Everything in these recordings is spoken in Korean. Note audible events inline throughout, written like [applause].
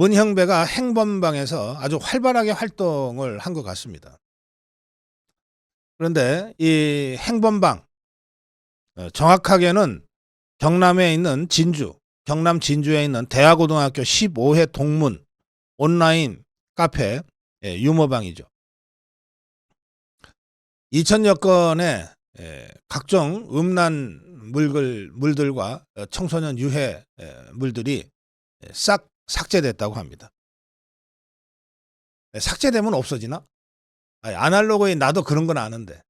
문 형배가 행범방에서 아주 활발하게 활동을 한 것 같습니다. 그런데 이 행범방 어, 정확하게는 경남에 있는 진주, 경남 진주에 있는 대하고등학교 15회 동문 온라인 카페 예, 유머방이죠. 2천여 건의 예, 각종 음란 물들과 어, 청소년 유해 예, 물들이 예, 싹 삭제됐다고 합니다. 예, 삭제되면 없어지나? 아니, 아날로그에 나도 그런 건 아는데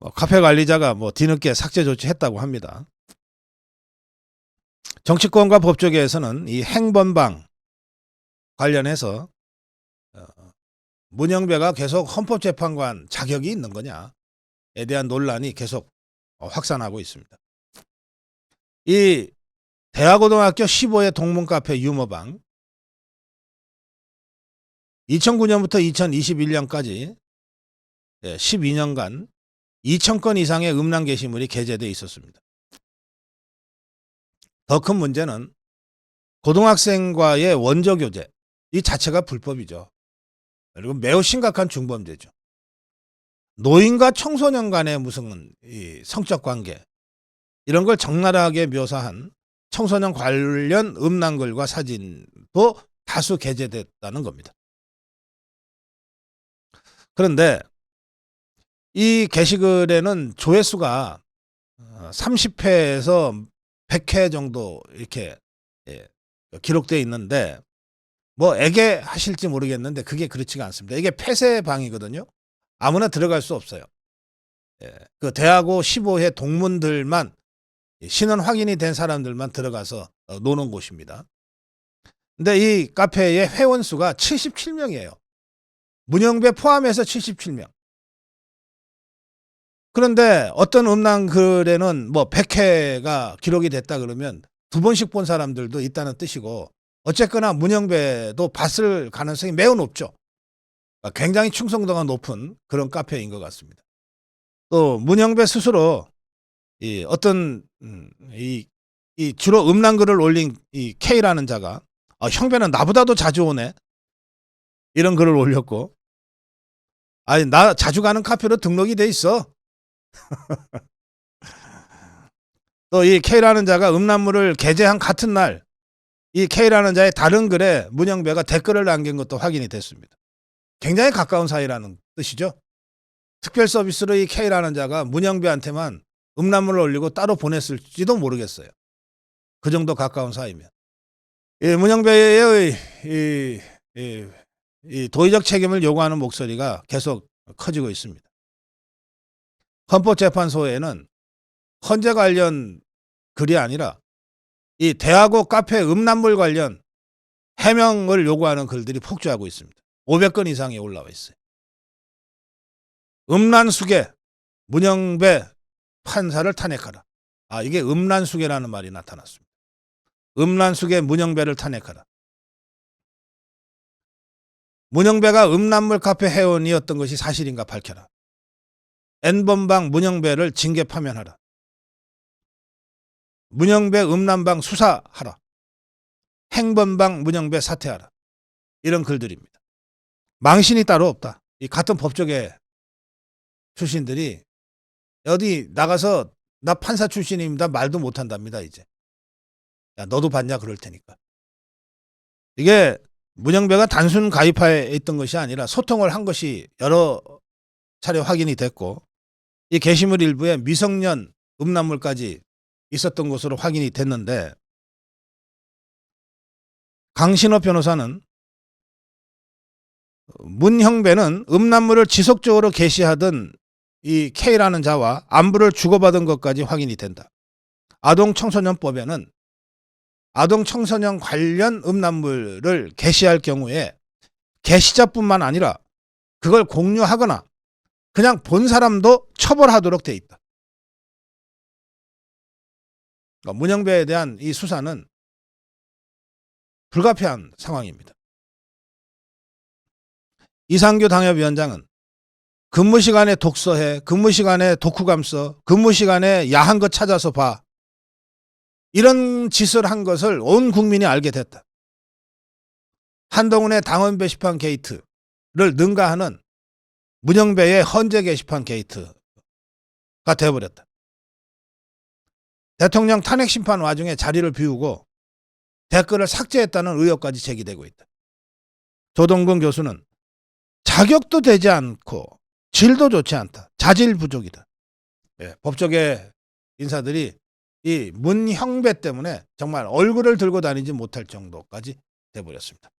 어, 카페 관리자가 뭐 뒤늦게 삭제 조치했다고 합니다. 정치권과 법조계에서는 이 행범방 관련해서 어, 문영배가 계속 헌법재판관 자격이 있는 거냐에 대한 논란이 계속 어, 확산하고 있습니다. 이 대하고등학교 15회 동문카페 유머방 2009년부터 2021년까지 12년간 2,000건 이상의 음란 게시물이 게재돼 있었습니다. 더 큰 문제는 고등학생과의 원조 교제 이 자체가 불법이죠. 그리고 매우 심각한 중범죄죠. 노인과 청소년 간의 무슨 이 성적 관계 이런 걸 적나라하게 묘사한 청소년 관련 음란글과 사진도 다수 게재됐다는 겁니다. 그런데 이 게시글에는 조회수가 30회에서 100회 정도 이렇게 예, 기록되어 있는데 뭐 애게 하실지 모르겠는데 그게 그렇지가 않습니다. 이게 폐쇄방이거든요. 아무나 들어갈 수 없어요. 예, 그 대하고 15회 동문들만 신원 확인이 된 사람들만 들어가서 어, 노는 곳입니다. 근데 이 카페의 회원 수가 77명이에요. 문영배 포함해서 77명. 그런데 어떤 음란 글에는 뭐 100회가 기록이 됐다 그러면 두 번씩 본 사람들도 있다는 뜻이고 어쨌거나 문영배도 봤을 가능성이 매우 높죠. 그러니까 굉장히 충성도가 높은 그런 카페인 것 같습니다. 또 문영배 스스로 이 어떤 음, 이, 이 주로 음란 글을 올린 이 K라는 자가 아, 형배는 나보다도 자주 오네 이런 글을 올렸고 아니 나 자주 가는 카페로 등록이 돼 있어 [laughs] 또 이 K라는 자가 음란물을 게재한 같은 날 이 K라는 자의 다른 글에 문영배가 댓글을 남긴 것도 확인이 됐습니다. 굉장히 가까운 사이라는 뜻이죠. 특별 서비스로 이 K라는 자가 문영배한테만 음란물을 올리고 따로 보냈을지도 모르겠어요. 그 정도 가까운 사이면. 이 문영배의 이, 이, 이 도의적 책임을 요구하는 목소리가 계속 커지고 있습니다. 헌법재판소에는 헌재 관련 글이 아니라 이 대하고 카페 음란물 관련 해명을 요구하는 글들이 폭주하고 있습니다. 500건 이상이 올라와 있어요. 음란 수계 문영배 판사를 탄핵하라. 아 이게 음란수계라는 말이 나타났습니다. 음란수계 문영배를 탄핵하라. 문영배가 음란물 카페 회원이었던 것이 사실인가 밝혀라. N번방 문영배를 징계 파면하라. 문영배 음란방 수사하라. 행번방 문영배 사퇴하라. 이런 글들입니다. 망신이 따로 없다. 이 같은 법조계 출신들이 어디 나가서 나 판사 출신입니다 말도 못 한답니다 이제. 야 너도 봤냐 그럴 테니까. 이게 문영배가 단순 가입하에 있던 것이 아니라 소통을 한 것이 여러 차례 확인이 됐고 이 게시물 일부에 미성년 음란물까지 있었던 것으로 확인이 됐는데 강신호 변호사는 문형배는 음란물을 지속적으로 게시하던 이 K라는 자와 안부를 주고받은 것까지 확인이 된다. 아동 청소년법에는 아동 청소년 관련 음란물을 게시할 경우에 게시자뿐만 아니라 그걸 공유하거나 그냥 본 사람도 처벌하도록 돼 있다. 그러니까 문영배에 대한 이 수사는 불가피한 상황입니다. 이상규 당협위원장은 근무 시간에 독서해, 근무 시간에 독후감 써, 근무 시간에 야한 것 찾아서 봐. 이런 짓을 한 것을 온 국민이 알게 됐다. 한동훈의 당원 게시판 게이트를 능가하는 문영배의 헌재 게시판 게이트가 되어버렸다. 대통령 탄핵 심판 와중에 자리를 비우고 댓글을 삭제했다는 의혹까지 제기되고 있다. 조동근 교수는 자격도 되지 않고 질도 좋지 않다. 자질 부족이다. 예, 법조계 인사들이 이 문형배 때문에 정말 얼굴을 들고 다니지 못할 정도까지 돼버렸습니다.